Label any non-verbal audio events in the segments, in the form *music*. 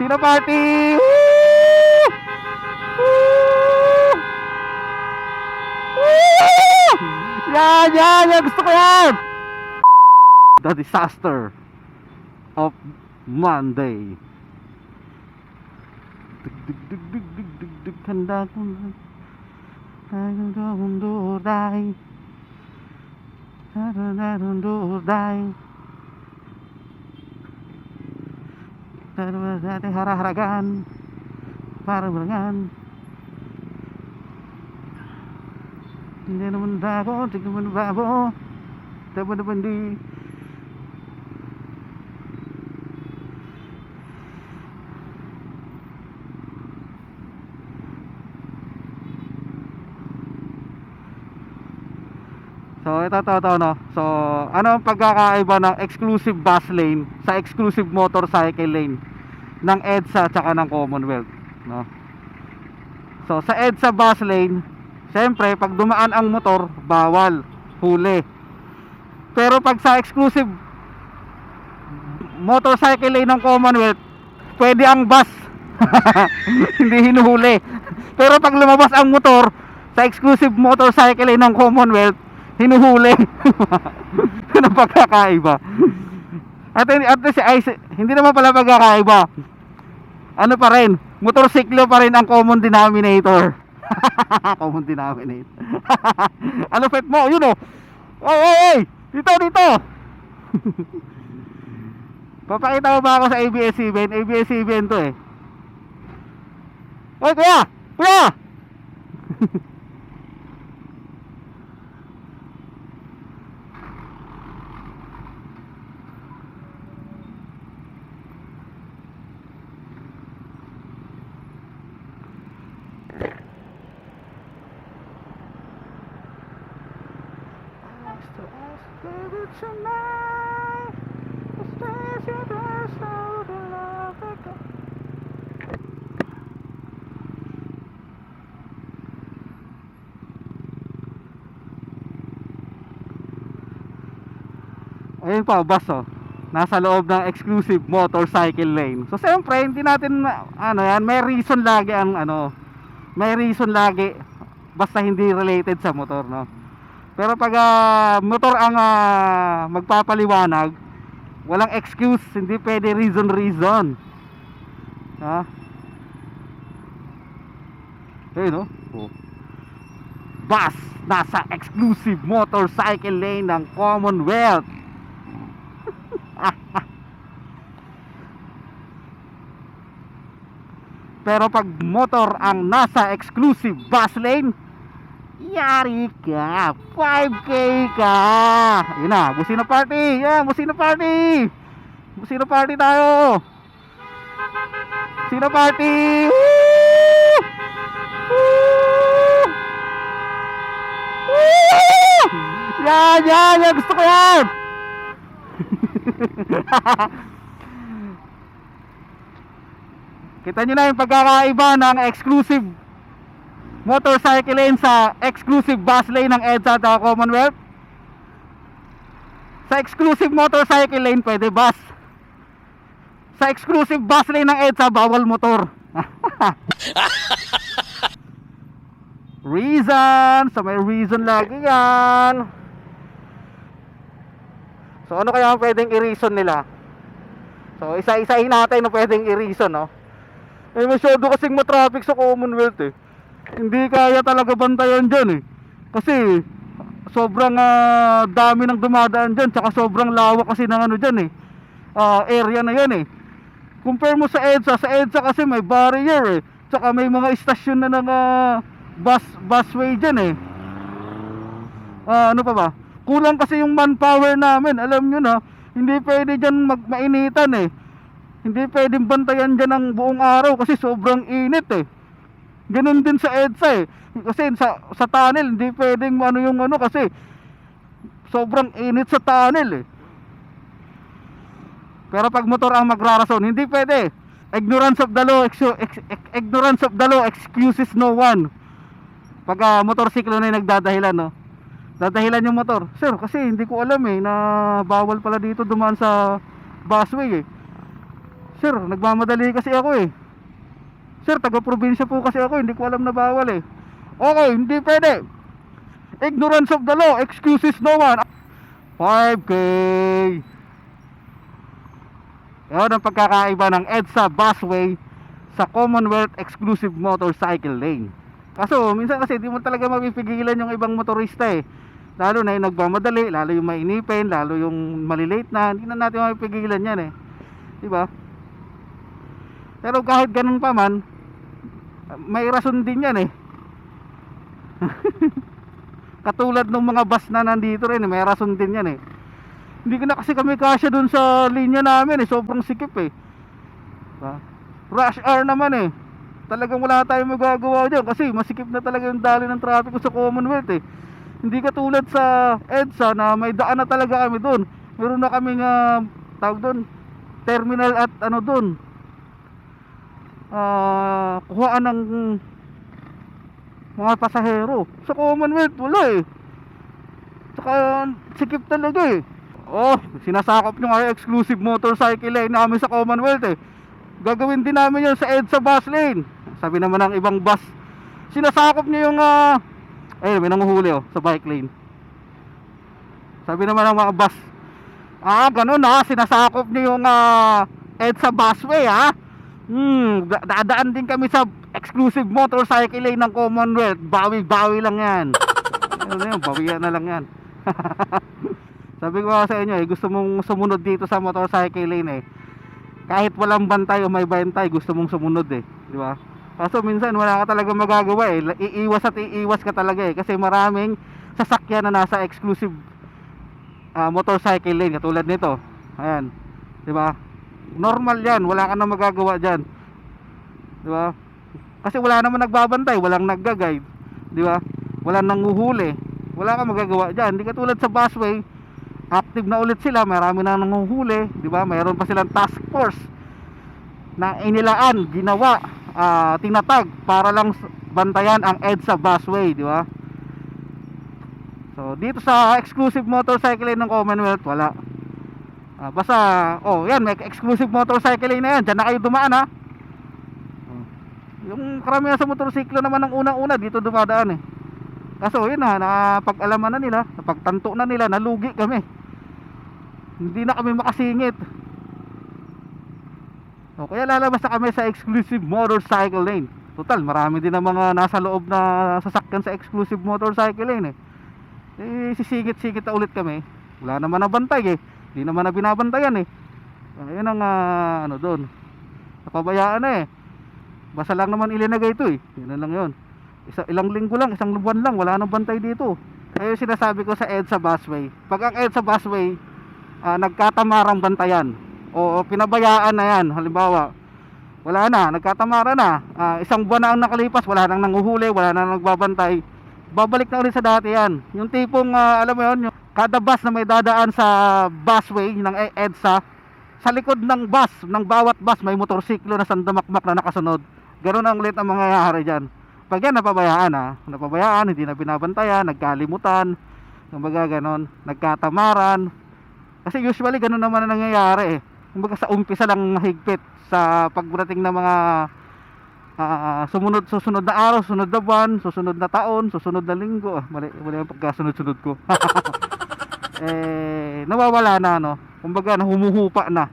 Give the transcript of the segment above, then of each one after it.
Sino party? Woo! Woo! Woo! Yan, yan, yan. Gusto ko yan. The disaster of Monday. Dig, dig, dig, dig, dig, dig, dig, handa ko na. Tayo na mundo dahil. Tayo Tayo na natin haraharagan. Para marangan. Hindi naman dabo, hindi naman babo. Dabo naman di. So ito to, to no. So ano ang pagkakaiba ng exclusive bus lane sa exclusive motorcycle lane ng EDSA at saka ng Commonwealth, no? So sa EDSA bus lane, siyempre pag dumaan ang motor, bawal, huli. Pero pag sa exclusive motorcycle lane ng Commonwealth, pwede ang bus. *laughs* Hindi hinuhuli. Pero pag lumabas ang motor sa exclusive motorcycle lane ng Commonwealth, hinuhuli. *laughs* Ano pagkakaiba? At, at ay, hindi naman pala pagkakaiba. Ano pa rin? Motorsiklo pa rin ang common denominator. *laughs* common denominator. *laughs* ano pet mo? Yun oh. Oy, oy, oy! Dito, dito! *laughs* Papakita mo ba ako sa ABS-CBN? ABS-CBN to eh. Oy, kuya! Kuya! Ayun pa, bus oh. Nasa loob ng exclusive motorcycle lane. So, siyempre, hindi natin, ano yan, may reason lagi ang, ano, may reason lagi, basta hindi related sa motor, no? Pero pag ah, motor ang ah, magpapaliwanag, walang excuse, hindi pwede reason reason. Ha? Ayun, no? Oh. Bus nasa exclusive motorcycle lane ng Commonwealth. *laughs* Pero pag motor ang nasa exclusive bus lane, yari ka. 5K ka. Yun na, busina party. Yan, busina party. Busina party tayo. Busina party. Woo! Woo! Woo! Yan, yan, yan. Gusto ko yan. *laughs* Kita nyo na yung pagkakaiba ng exclusive motorcycle lane sa exclusive bus lane ng EDSA at Commonwealth. Sa exclusive motorcycle lane pwede bus. Sa exclusive bus lane ng EDSA bawal motor. *laughs* reason, sa may reason lagi yan. So ano kaya ang pwedeng i-reason nila? So isa-isahin natin na pwedeng i-reason, no? Eh masyado kasing matraffic sa Commonwealth eh. Hindi kaya talaga bantayan dyan eh. Kasi sobrang ah, dami ng dumadaan dyan tsaka sobrang lawak kasi ng ano dyan eh. Ah, area na yan eh. Compare mo sa EDSA, sa EDSA kasi may barrier eh. Tsaka may mga istasyon na ng ah, bus, busway dyan eh. Ah, ano pa ba? Kulang kasi yung manpower namin. Alam nyo na, hindi pwede dyan mag mainitan eh. Hindi pwedeng bantayan dyan ng buong araw kasi sobrang init eh. Ganun din sa EDSA eh. Kasi sa, sa tunnel, hindi pwedeng ano yung ano kasi sobrang init sa tunnel eh. Pero pag motor ang magrarason, hindi pwede. Ignorance of the law, ex- ex- ignorance of the law excuses no one. Pag ah, motorsiklo na yung nagdadahilan, no? Dadahilan yung motor. Sir, kasi hindi ko alam eh na bawal pala dito dumaan sa busway eh. Sir, nagmamadali kasi ako eh. Sir, taga-probinsya po kasi ako, hindi ko alam na bawal eh. Okay, hindi pwede. Ignorance of the law, excuses no one. 5K. Yan ang pagkakaiba ng EDSA busway sa Commonwealth Exclusive Motorcycle Lane. Kaso, minsan kasi di mo talaga mapipigilan yung ibang motorista eh. Lalo na yung nagmamadali, lalo yung mainipin, lalo yung malilate na, hindi na natin mapipigilan yan eh. Di ba? Pero kahit ganun pa man, may rason din yan eh. *laughs* Katulad ng mga bus na nandito rin, eh, may rason din yan eh. Hindi ko na kasi kami kasya dun sa linya namin eh, sobrang sikip eh. Diba? Rush hour naman eh. Talagang wala tayong magagawa dyan kasi masikip na talaga yung dali ng traffic sa Commonwealth eh. Hindi katulad sa EDSA na may daan na talaga kami doon. Meron na kaming uh, tawag doon, terminal at ano doon. Ah, kuhaan ng mga pasahero. Sa Commonwealth wala eh. Saka sikip talaga eh. Oh, sinasakop nyo nga exclusive motorcycle lane namin sa Commonwealth eh. Gagawin din namin yun sa EDSA bus lane. Sabi naman ng ibang bus. Sinasakop nyo yung ah, eh, may nanguhuli oh, sa bike lane. Sabi naman ng mga bus, ah, ganun ha, sinasakop niyo yung uh, EDSA busway ha. Hmm, da- dadaan din kami sa exclusive motorcycle lane ng Commonwealth. Bawi-bawi lang yan. *laughs* ano yun, bawian na lang yan. *laughs* Sabi ko sa inyo eh, gusto mong sumunod dito sa motorcycle lane eh. Kahit walang bantay o may bantay, gusto mong sumunod eh. Di ba? Kaso minsan wala ka talaga magagawa eh. Iiwas at iiwas ka talaga eh. Kasi maraming sasakyan na nasa exclusive ah, motorcycle lane katulad nito. Ayan. 'Di ba? Normal 'yan, wala ka na magagawa diyan. 'Di ba? Kasi wala naman nagbabantay, walang nagga-guide, 'di ba? Walang nanguhuli. Wala kang magagawa diyan. Hindi katulad sa busway, active na ulit sila, marami na nanguhuli, 'di ba? Mayroon pa silang task force na inilaan, ginawa, ah, tinatag para lang bantayan ang EDSA busway, di ba? So, dito sa exclusive motorcycle ng Commonwealth, wala. Ah, basta, oh, yan, may exclusive motorcycle lane na yan. Diyan na kayo dumaan, ha? Oh. Yung karamihan sa motorsiklo naman ng unang-una, dito dumadaan, eh. Kaso, yun na, napag-alaman na nila, napagtanto na nila, nalugi kami. Hindi na kami makasingit. O, kaya lalabas na kami sa exclusive motorcycle lane. Total, marami din ang mga nasa loob na sasakyan sa exclusive motorcycle lane eh. Eh, sisigit-sigit na ulit kami. Wala naman na bantay eh. Hindi naman na binabantayan eh. Ayun ang ah, ano doon. Napabayaan na eh. Basta lang naman ilinagay ito eh. Na lang yun. Isa, ilang linggo lang, isang buwan lang, wala nang bantay dito. Kaya sinasabi ko sa EDSA busway. Pag ang EDSA busway, ah, nagkatamarang bantayan o pinabayaan na yan halimbawa wala na nagkatamara na Ah, isang buwan na ang nakalipas wala nang nanguhuli wala nang nagbabantay babalik na ulit sa dati yan yung tipong ah, alam mo yun yung kada bus na may dadaan sa busway ng E- EDSA sa likod ng bus ng bawat bus may motorsiklo na sandamakmak na nakasunod ganun ang ulit ang mangyayari dyan pag yan napabayaan ha napabayaan hindi na binabantayan nagkalimutan kumbaga ganon nagkatamaran kasi usually ganun naman ang nangyayari eh. Kumbaga sa umpisa lang mahigpit sa pagdating ng mga ah, sumunod susunod na araw, susunod na buwan, susunod na taon, susunod na linggo. Ah, mali, mali ang pagkasunod-sunod ko. *laughs* eh nawawala na no. Kumbaga nahumuhupa na.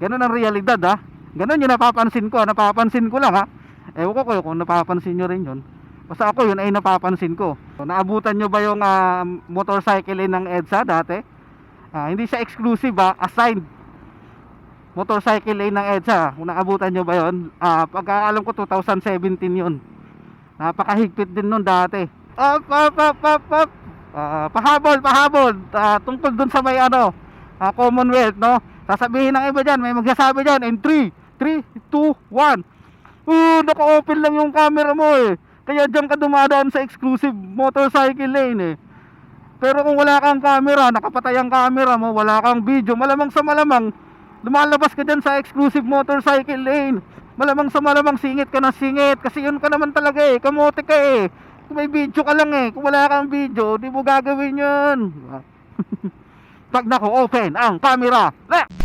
Ganun ang realidad ha. Ganun yung napapansin ko, napapansin ko lang ha. Ewan ko kayo kung napapansin nyo rin yun. Basta ako yun ay napapansin ko. Naabutan nyo ba yung ah, motorcycle ng EDSA dati? Ah, hindi siya exclusive ha, assigned motorcycle lane ng EDSA. Kung naabutan nyo ba yun? Ah, pagkaalam ko 2017 yun. Napakahigpit din nun dati. Up, up, up, up, up. Ah, pahabol, pahabol. Ah, tungkol dun sa may ano, ah, Commonwealth, no? Sasabihin ng iba dyan, may magsasabi dyan, in 3, 3, 2, 1. Uh, naka-open lang yung camera mo eh. Kaya diyan ka dumadaan sa exclusive motorcycle lane eh. Pero kung wala kang camera, nakapatay ang camera mo, wala kang video, malamang sa malamang, lumalabas ka dyan sa exclusive motorcycle lane. Malamang sa malamang singit ka na singit, kasi yun ka naman talaga eh, kamote ka eh. Kung may video ka lang eh, kung wala kang video, di mo gagawin yun. *laughs* Pag nako open ang camera, left!